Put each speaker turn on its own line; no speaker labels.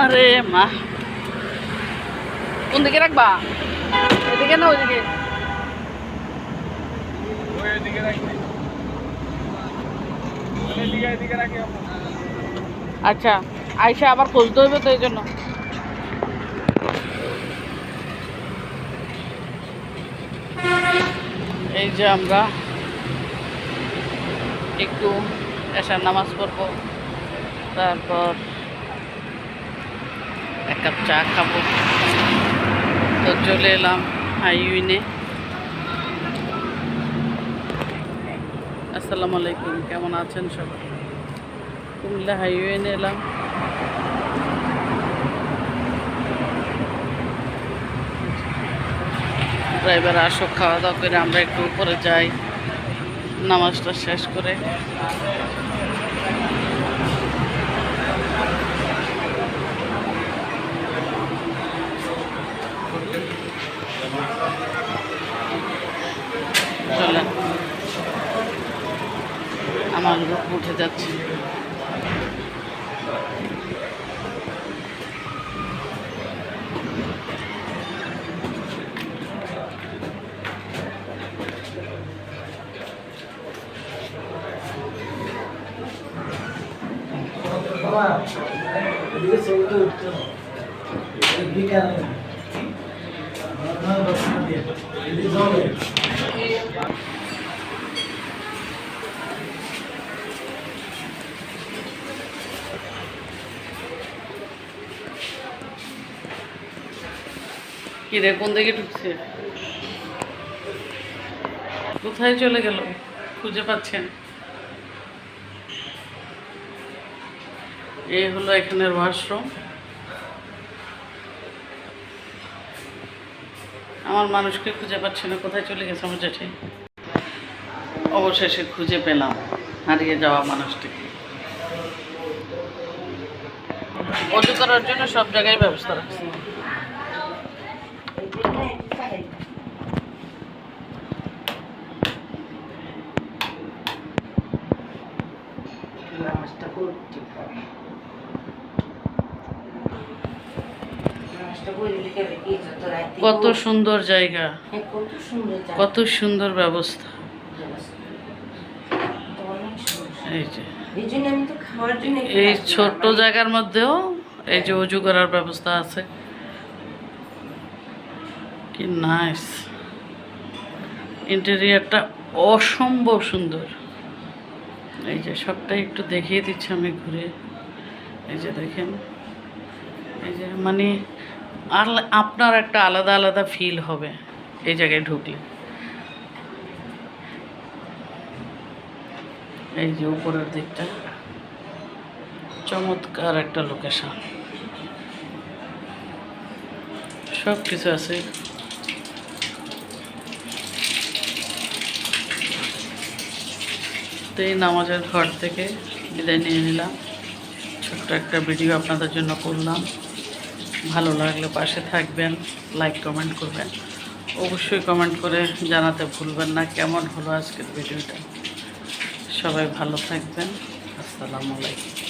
আরে মা। কোন দিকে রাখবা? এদিকে না ওইদিকে? আচ্ছা আইসা আবার খুঁজতে হইবে তো এই জন্য এই যে আমরা একটু এসার নামাজ পড়ব, তারপর এক কাপ চা খাব। তো চলে এলাম হাইউইনে আসসালামু আলাইকুম, কেমন আছেন সবাই? কুমিল্লা হাইওয়েনে এলাম। ড্রাইভার আসো খাওয়া দাওয়া করে আমরা একটু উপরে যাই, নামাজটা শেষ করে। আমার লোক উঠে যাচ্ছে।
বাবা এদিকে
কি রে, কোন দিকে ঢুকছে? কোথায় চলে গেল? খুঁজে পাচ্ছেন এই হলো এখানের ওয়াশরুম আমার মানুষকে খুঁজে পাচ্ছে না, কোথায় চলে গেছে আমার জেঠে? অবশেষে খুঁজে পেলাম, হারিয়ে যাওয়া মানুষটিকে। অজু করার জন্য সব জায়গায় ব্যবস্থা রাখছি।
নামাজটা
করে
কত সুন্দর জায়গা।
হ্যাঁ, কত সুন্দর জায়গা।
কত সুন্দর ব্যবস্থা। এই। ছোট্ট জায়গার মধ্যেও এই যে উজু করার ব্যবস্থা আছে। কি নাইস ইন্টেরিয়ারটা অসম্ভব সুন্দর। এই যে সবটাই একটু দেখিয়ে দিচ্ছি আমি ঘুরে। এই যে দেখেন। এই যে মানে আল- আপনার একটা আলাদা আলাদা ফিল হবে এই জায়গায় ঢুকলে। এই যে উপরের দিকটা। চমৎকার একটা লোকেশন সব কিছু আছে। এই নামাজের ঘর থেকে বিদায় নিয়ে নিলাম। ছোট্ট একটা ভিডিও আপনাদের জন্য করলাম। ভালো লাগলে পাশে থাকবেন লাইক কমেন্ট করবেন। অবশ্যই কমেন্ট করে জানাতে ভুলবেন না কেমন হলো আজকের ভিডিওটা সবাই ভালো থাকবেন। আসসালামু আলাইকুম।